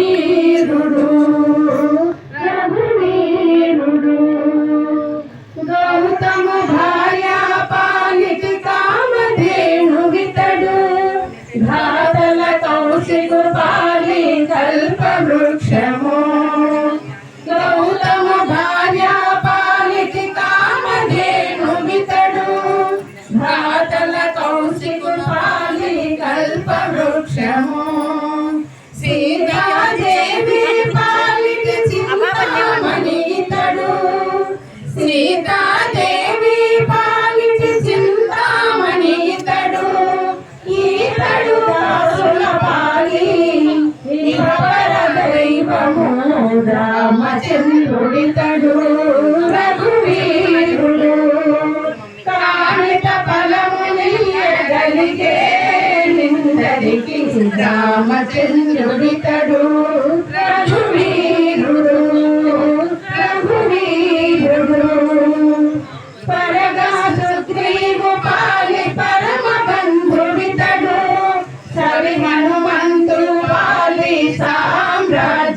రఘువీరుడు రఘువీరుడు గౌతమ భార్య పాలికి కామధేను వితడు ఘాతల కౌశికు పాలి కల్ప వృక్షము గౌతమ భార్య పాలికి కామధేను వితడు ఘాతల కౌశికు పాలి కల్ప వృక్షము దైవము రామచంద్రుడితడు రఘువీరుడు కామిత ఫలమునియగలిగే నిందరికి రామచంద్రుడితడు రఘువీరుడు.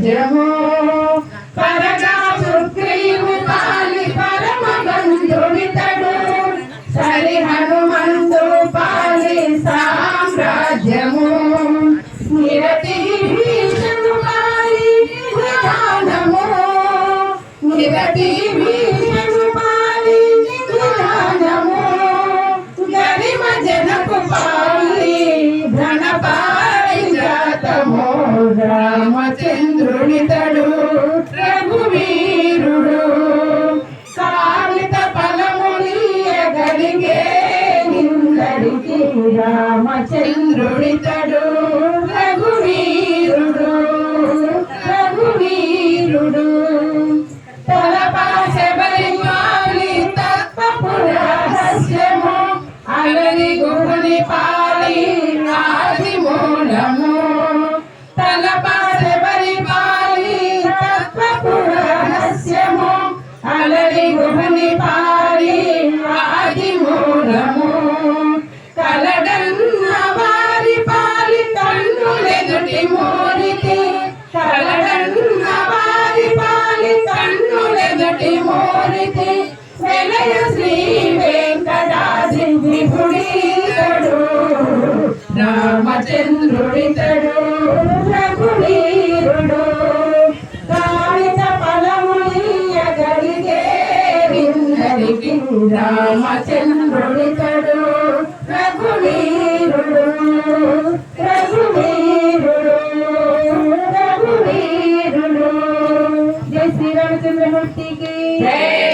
సామ్రాజ్యము పరగా పాలి పరమ సరి హనుమంతు పాలి సామ్రాజ్యము. నిరతి భీషణు పాలి విధానము. నిరతి భీషణు పాలి విధానము. గరిమ జనకు పాలి ధన పారిజాతము రామచంద్రునితడు రఘువీరుడు. కామిత ఫలములియగలిగే నిందడికి రామచంద్రుడితడు రఘువీరుడు. రఘువీరుడు. తలపాశబరిమాలి తత్వపు రహస్యము అలరి గుహుని పాలి ఆది మూలము రామచంద్రుడితడు రఘువీరుడు. కామిత ఫలములియగలిగే విందరికి రామచంద్రుడితడు రఘువీరుడు. రఘువీరుడు రఘువీరుడు. రామచంద్రమూర్తికి. జై